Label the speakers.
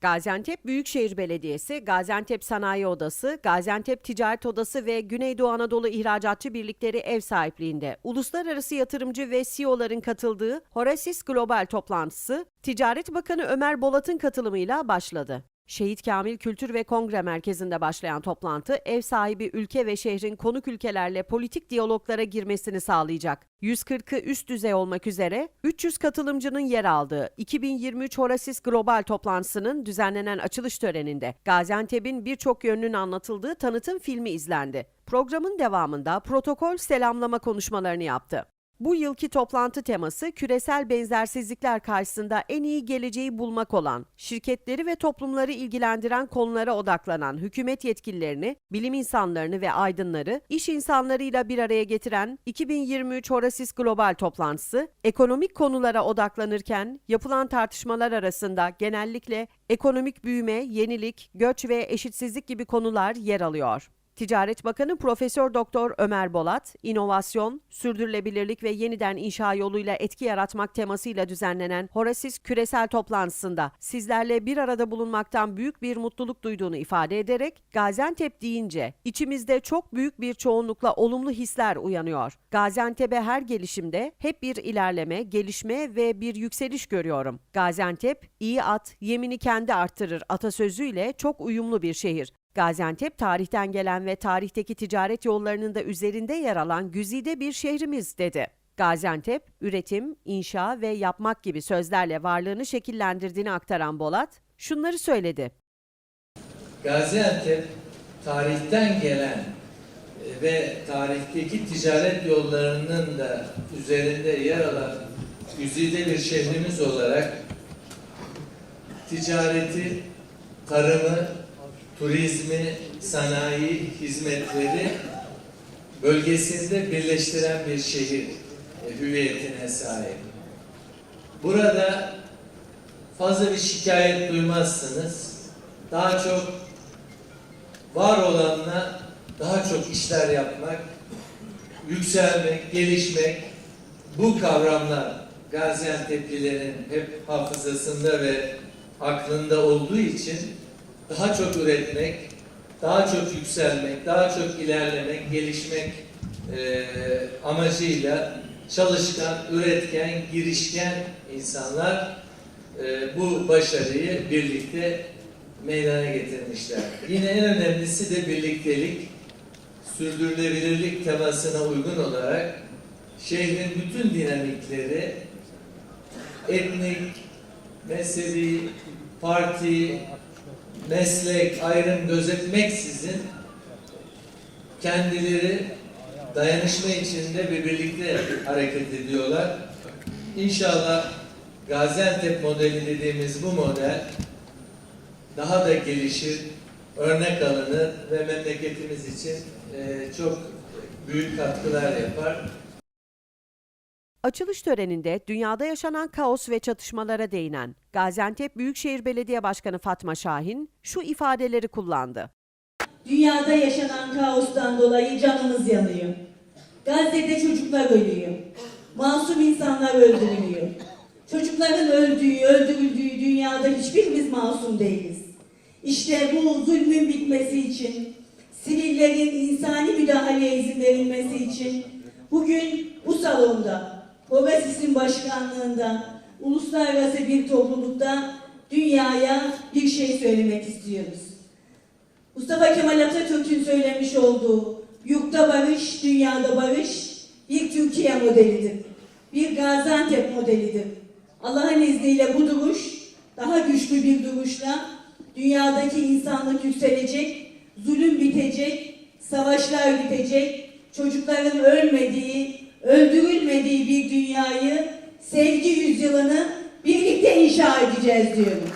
Speaker 1: Gaziantep Büyükşehir Belediyesi, Gaziantep Sanayi Odası, Gaziantep Ticaret Odası ve Güneydoğu Anadolu İhracatçı Birlikleri ev sahipliğinde uluslararası yatırımcı ve CEO'ların katıldığı Horasis Global toplantısı, Ticaret Bakanı Ömer Bolat'ın katılımıyla başladı. Şehit Kamil Kültür ve Kongre Merkezi'nde başlayan toplantı, ev sahibi ülke ve şehrin konuk ülkelerle politik diyaloglara girmesini sağlayacak. 140'ı üst düzey olmak üzere 300 katılımcının yer aldığı 2023 Horasis Global toplantısının düzenlenen açılış töreninde Gaziantep'in birçok yönünün anlatıldığı tanıtım filmi izlendi. Programın devamında protokol selamlama konuşmalarını yaptı. Bu yılki toplantı teması küresel benzersizlikler karşısında en iyi geleceği bulmak olan, şirketleri ve toplumları ilgilendiren konulara odaklanan hükümet yetkililerini, bilim insanlarını ve aydınları iş insanlarıyla bir araya getiren 2023 Horasis Global toplantısı, ekonomik konulara odaklanırken yapılan tartışmalar arasında genellikle ekonomik büyüme, yenilik, göç ve eşitsizlik gibi konular yer alıyor. Ticaret Bakanı Profesör Doktor Ömer Bolat, inovasyon, sürdürülebilirlik ve yeniden inşa yoluyla etki yaratmak temasıyla düzenlenen Horasis küresel toplantısında sizlerle bir arada bulunmaktan büyük bir mutluluk duyduğunu ifade ederek Gaziantep deyince içimizde çok büyük bir çoğunlukla olumlu hisler uyanıyor. Gaziantep'e her gelişimde hep bir ilerleme, gelişme ve bir yükseliş görüyorum. Gaziantep, iyi at, yemini kendi arttırır atasözüyle çok uyumlu bir şehir. Gaziantep tarihten gelen ve tarihteki ticaret yollarının da üzerinde yer alan güzide bir şehrimiz dedi. Gaziantep, üretim, inşa ve yapmak gibi sözlerle varlığını şekillendirdiğini aktaran Bolat, şunları söyledi.
Speaker 2: Gaziantep tarihten gelen e, ve tarihteki ticaret yollarının da üzerinde yer alan güzide bir şehrimiz olarak ticareti, tarımı, turizmi, sanayi hizmetleri bölgesinde birleştiren bir şehir e, hüviyetine sahip. Burada fazla bir şikayet duymazsınız. Daha çok var olanla daha çok işler yapmak, yükselmek, gelişmek bu kavramlar Gaziantep'lilerin hep hafızasında ve aklında olduğu için daha çok üretmek, daha çok yükselmek, daha çok ilerlemek, gelişmek eee, amacıyla çalışkan, üretken, girişken insanlar eee, bu başarıyı birlikte meydana getirmişler. Yine en önemlisi de birliktelik, sürdürülebilirlik temasına uygun olarak şehrin bütün dinamikleri etnik, mezhebi, parti, meslek ayrım gözetmeksizin kendileri dayanışma içinde ve birlikte hareket ediyorlar. İnşallah Gaziantep modeli dediğimiz bu model daha da gelişir, örnek alınır ve memleketimiz için eee, çok büyük katkılar yapar.
Speaker 1: Açılış töreninde dünyada yaşanan kaos ve çatışmalara değinen Gaziantep Büyükşehir Belediye Başkanı Fatma Şahin şu ifadeleri kullandı.
Speaker 3: Dünyada yaşanan kaostan dolayı canımız yanıyor. Gazze'de çocuklar ölüyor. Masum insanlar öldürülüyor. Çocukların öldüğü, öldürüldüğü dünyada hiçbirimiz masum değiliz. İşte bu zulmün bitmesi için, sivillerin insani müdahaleye izin verilmesi için bugün bu salonda, Hovasis'in başkanlığında, uluslararası bir toplulukta dünyaya bir şey söylemek istiyoruz. Mustafa Kemal Atatürk'ün söylemiş olduğu yurtta barış, dünyada barış bir Türkiye modelidir. Bir Gaziantep modelidir. Allah'ın izniyle bu duruş daha güçlü bir duruşla dünyadaki insanlık yükselecek, zulüm bitecek, savaşlar bitecek, çocukların ölmediği, öldürülmediği bir dünyayı, sevgi yüzyılını birlikte inşa edeceğiz diyorum.